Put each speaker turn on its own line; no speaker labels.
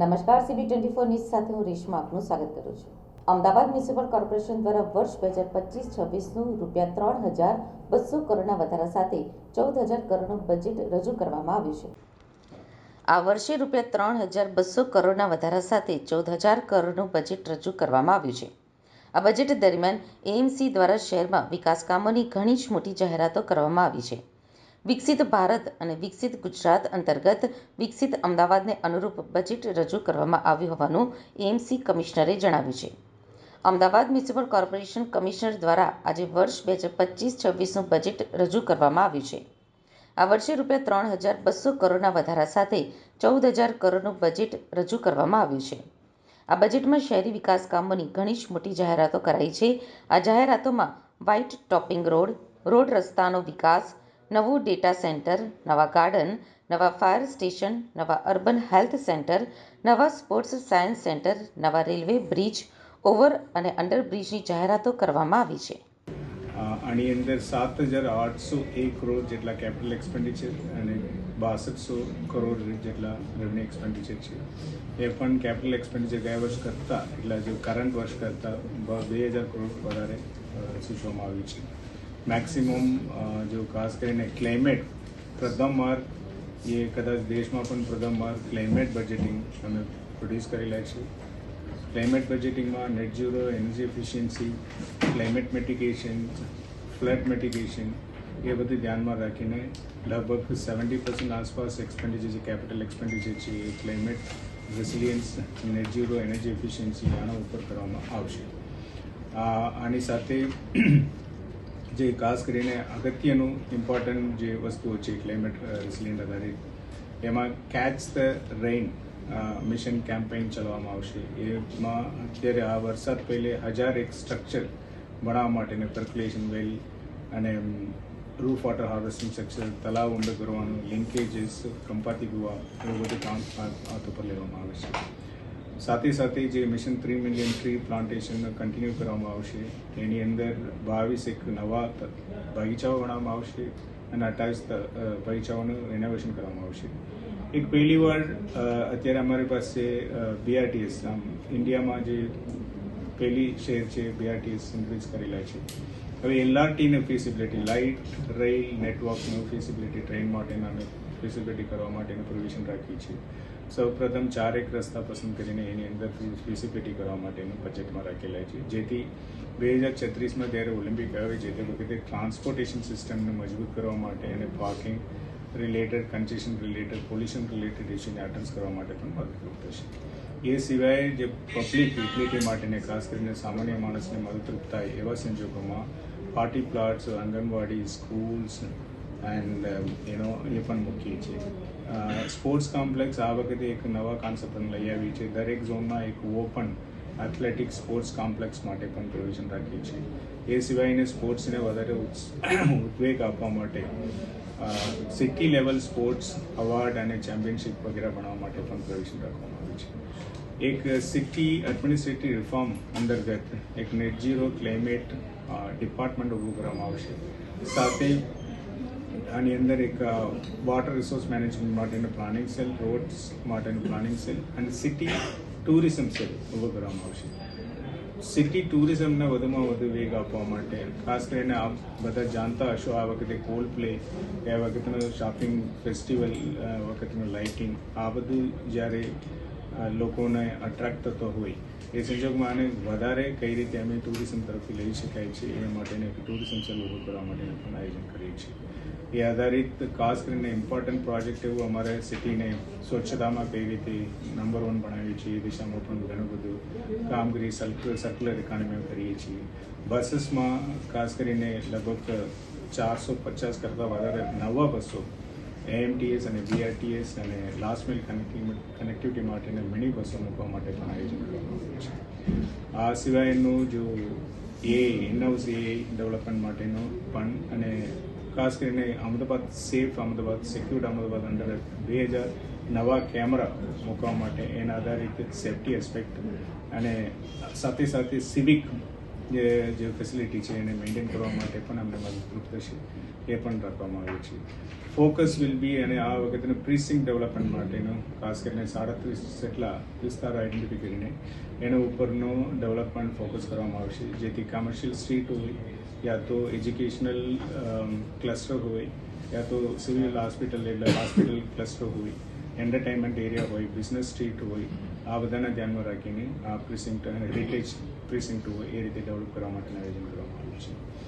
નમસ્કાર CB twenty four news સાથે હું રેશમા આપનું સ્વાગત કરું છું. અમદાવાદ મ્યુનિસિપલ કોર્પોરેશન દ્વારા વર્ષ બે હજાર પચીસ છવ્વીસનું રૂપિયા ત્રણ હજાર બસો કરોડના વધારા સાથે ચૌદ હજાર કરોડનું બજેટ રજૂ કરવામાં આવ્યું છે. આ વર્ષે રૂપિયા ત્રણ હજાર બસો કરોડના વધારા સાથે ચૌદ હજાર કરોડનું બજેટ રજૂ કરવામાં આવ્યું છે. આ બજેટ દરમિયાન એએમસી દ્વારા શહેરમાં વિકાસ કામોની ઘણી જ મોટી જાહેરાતો કરવામાં આવી છે. વિકસિત ભારત અને વિકસિત ગુજરાત અંતર્ગત વિકસિત અમદાવાદને અનુરૂપ બજેટ રજૂ કરવામાં આવ્યું હોવાનું એએમસી કમિશનરે જણાવ્યું છે. અમદાવાદ મ્યુનિસિપલ કોર્પોરેશન કમિશનર દ્વારા આજે વર્ષ બે હજાર પચીસ છવ્વીસનું બજેટ રજૂ કરવામાં આવ્યું છે. આ વર્ષે રૂપિયા ત્રણ હજાર બસો કરોડના વધારા સાથે ચૌદ હજાર કરોડનું બજેટ રજૂ કરવામાં આવ્યું છે. આ બજેટમાં શહેરી વિકાસ કામોની ઘણી જ મોટી જાહેરાતો કરાઈ છે. આ જાહેરાતોમાં વ્હાઇટ ટોપિંગ રોડ રોડ રસ્તાનો વિકાસ નવું ડેટા સેન્ટર, નવા ગાર્ડન, નવા ફાયર સ્ટેશન, નવા અર્બન હેલ્થ સેન્ટર, નવા સ્પોર્ટ્સ સાયન્સ સેન્ટર, નવા રેલવે બ્રિજ, ઓવર અને અંડરબ્રિજની જાહેરાતો કરવામાં આવી છે.
આની અંદર સાત હજાર આઠસો એક કરોડ જેટલા કેપિટલ એક્સપેન્ડિચર અને બાસઠસો કરોડ જેટલા રેવન્યુ એક્સપેન્ડિચર છે. એ પણ કેપિટલ એક્સપેન્ડિચર ગયા વર્ષ કરતાં, એટલે જે કરંટ વર્ષ કરતાં, બે હજાર કરોડ વધારે સૂચવવામાં આવ્યું છે. મેક્સિમમ જો ખાસ કરીને ક્લાઇમેટ પ્રથમ વાર એ કદાચ દેશમાં પણ પ્રથમ વાર ક્લાઇમેટ બજેટિંગ અમે પ્રોડ્યુસ કરેલા છે. Climate બજેટિંગમાં net zero energy efficiency climate mitigation flood mitigation એ બધું ધ્યાનમાં રાખીને લગભગ સેવન્ટી પર્સન્ટ આસપાસ એક્સપેન્ડિચર જે કેપિટલ એક્સપેન્ડિચર છે એ climate resilience net zero energy efficiency આના ઉપર કરવામાં આવશે. આની સાથે જે ખાસ કરીને અગત્યનું ઇમ્પોર્ટન્ટ જે વસ્તુઓ છે ક્લાઇમેટ રિસિલિયન્ટ આધારિત, એમાં catch the rain mission campaign ચલાવવામાં આવશે. એમાં અત્યારે આ વરસાદ પહેલે હજાર એક સ્ટ્રક્ચર બનાવવા માટેને પર્ક્યુલેશન વેલ અને રૂફ વોટર હાર્વેસ્ટિંગ સ્ટ્રક્ચર તલાવ ઊંડો કરવાનું લિંકેજીસ કંપાતી ગુવા એવું બધું કામ હાથ ઉપર લેવામાં આવે છે. સાથે સાથે જે mission three million tree plantation continue કરવામાં આવશે, એની અંદર બાવીસ એક નવા બગીચાઓ ગણવામાં આવશે અને અઠ્ઠાવીસ બગીચાઓનું રિનોવેશન કરવામાં આવશે. એક પહેલી વાર અત્યારે અમારી પાસે બીઆરટીએસ આમ ઇન્ડિયામાં જે પહેલી શહેર છે બીઆરટીએસ ઇન્ક્રીઝ કરેલા છે. હવે એલઆરટીની ફેસિબિલિટી લાઇટ રેલ નેટવર્કનું ફેસિબિલિટી ટ્રેન માટેના ફેસિબિલિટી કરવા માટેનું પ્રોવિઝન રાખી છે સૌપ્રથમ ચારેક રસ્તા પસંદ કરીને એની અંદર ફેસિબિલિટી કરવા માટેનું બજેટમાં રાખેલા છે. જેથી બે હજાર છત્રીસમાં જ્યારે ઓલિમ્પિક આવે છે તે વખતે ટ્રાન્સપોર્ટેશન સિસ્ટમને મજબૂત કરવા માટે અને parking related concession related pollution related ઇસ્યુને attend કરવા માટે પણ મદદરૂપ થશે. એ સિવાય જે પબ્લિક યુટિલિટી માટેને, ખાસ કરીને સામાન્ય માણસને મદદરૂપ થાય એવા સંજોગોમાં party plots anganwadi schools and એનો એ પણ મૂકીએ છીએ સ્પોર્ટ્સ કોમ્પ્લેક્સ આ વખતે એક નવા કોન્સેપ્ટ લઈ આવી છે. દરેક ઝોનમાં એક ઓપન એથ્લેટિક સ્પોર્ટ્સ કોમ્પ્લેક્સ માટે પણ પ્રોવિઝન રાખીએ છીએ. એ સિવાયને સ્પોર્ટ્સને વધારે ઉદ્વેગ આપવા માટે સિટી લેવલ સ્પોર્ટ્સ અવોર્ડ અને ચેમ્પિયનશિપ વગેરે બનાવવા માટે પણ પ્રોવિઝન રાખવામાં આવ્યું છે. એક સિટી એડમિનિસ્ટ્રેટિવ રિફોર્મ અંતર્ગત એક નેટ ઝીરો ક્લાઇમેટ ડિપાર્ટમેન્ટ ઊભું કરવામાં આવશે. સાથે આની અંદર એક વોટર રિસોર્સ મેનેજમેન્ટ માટેનું પ્લાનિંગ સેલ રોડ્સ માટેનું પ્લાનિંગ સેલ અને સિટી ટુરિઝમ સેલ ઊભો કરવામાં આવશે સિટી ટુરિઝમને વધુમાં વધુ વેગ આપવા માટે ખાસ કરીને આપ બધા જાણતા હશો આ વખતે કોલ્ડ પ્લે એ વખતનો શોપિંગ ફેસ્ટિવલ વખતનું લાઇટિંગ આ બધું જ્યારે લોકોને અટ્રેક્ટ થતો હોય એ સંજોગમાં આને વધારે કઈ રીતે અમે ટુરિઝમ તરફથી લઈ શકાય છે એ માટેને ટુરિઝમ સેલ ઊભો કરવા માટેનું પણ આયોજન કરીએ છીએ. એ આધારિત ખાસ કરીને ઇમ્પોર્ટન્ટ પ્રોજેક્ટ એવું અમારે સિટીને સ્વચ્છતામાં કઈ રીતે નંબર વન બનાવીએ છીએ, એ દિશામાં પણ ઘણું બધું કામગીરી સર્ક્યુલર સર્ક્યુલર ઇકોનોમી કરીએ છીએ. બસીસમાં ખાસ કરીને લગભગ ચારસો પચાસ કરતાં વધારે નવા બસો એએમટીએસ અને બીઆરટીએસ અને લાસ્ટ મિલ કનેક્ટિવિટી માટેને મિની બસો મૂકવા માટે પણ આયોજન કરવામાં આવ્યું છે. આ સિવાયનું જો એ ઇનહાઉસ એ ડેવલપમેન્ટ માટેનું પણ અને ખાસ કરીને Ahmedabad safe Ahmedabad secured Ahmedabad under બે હજાર નવા કેમેરા મૂકવા માટે એના આધારિત સેફટી એસ્પેક્ટ અને સાથે સાથે સિવિક જે જે ફેસિલિટી છે એને મેન્ટેન કરવા માટે પણ અમને મદદરૂપ થશે, એ પણ રાખવામાં આવ્યું છે. ફોકસ વિલ બી અને આ વખતે પ્રિસિંગ ડેવલપમેન્ટ માટેનું, ખાસ કરીને સાડત્રીસ જેટલા વિસ્તાર આઈડેન્ટિફાઈ કરીને એના ઉપરનો ડેવલપમેન્ટ ફોકસ કરવામાં આવશે. જેથી કમર્શિયલ સ્ટ્રીટ હોય, યા તો એજ્યુકેશનલ ક્લસ્ટર હોય, યા તો સિવિલ હોસ્પિટલ એટલે હોસ્પિટલ ક્લસ્ટર હોય એન્ટરટેનમેન્ટ એરિયા હોય બિઝનેસ સ્ટ્રીટ હોય, આ બધાને ધ્યાનમાં રાખીને આ પ્રિસિંક્ટ અને હેરિટેજ પ્રિસિંક્ટ ટુ એ રીતે ડેવલપ કરવા માટેનું આયોજન કરવામાં આવ્યું છે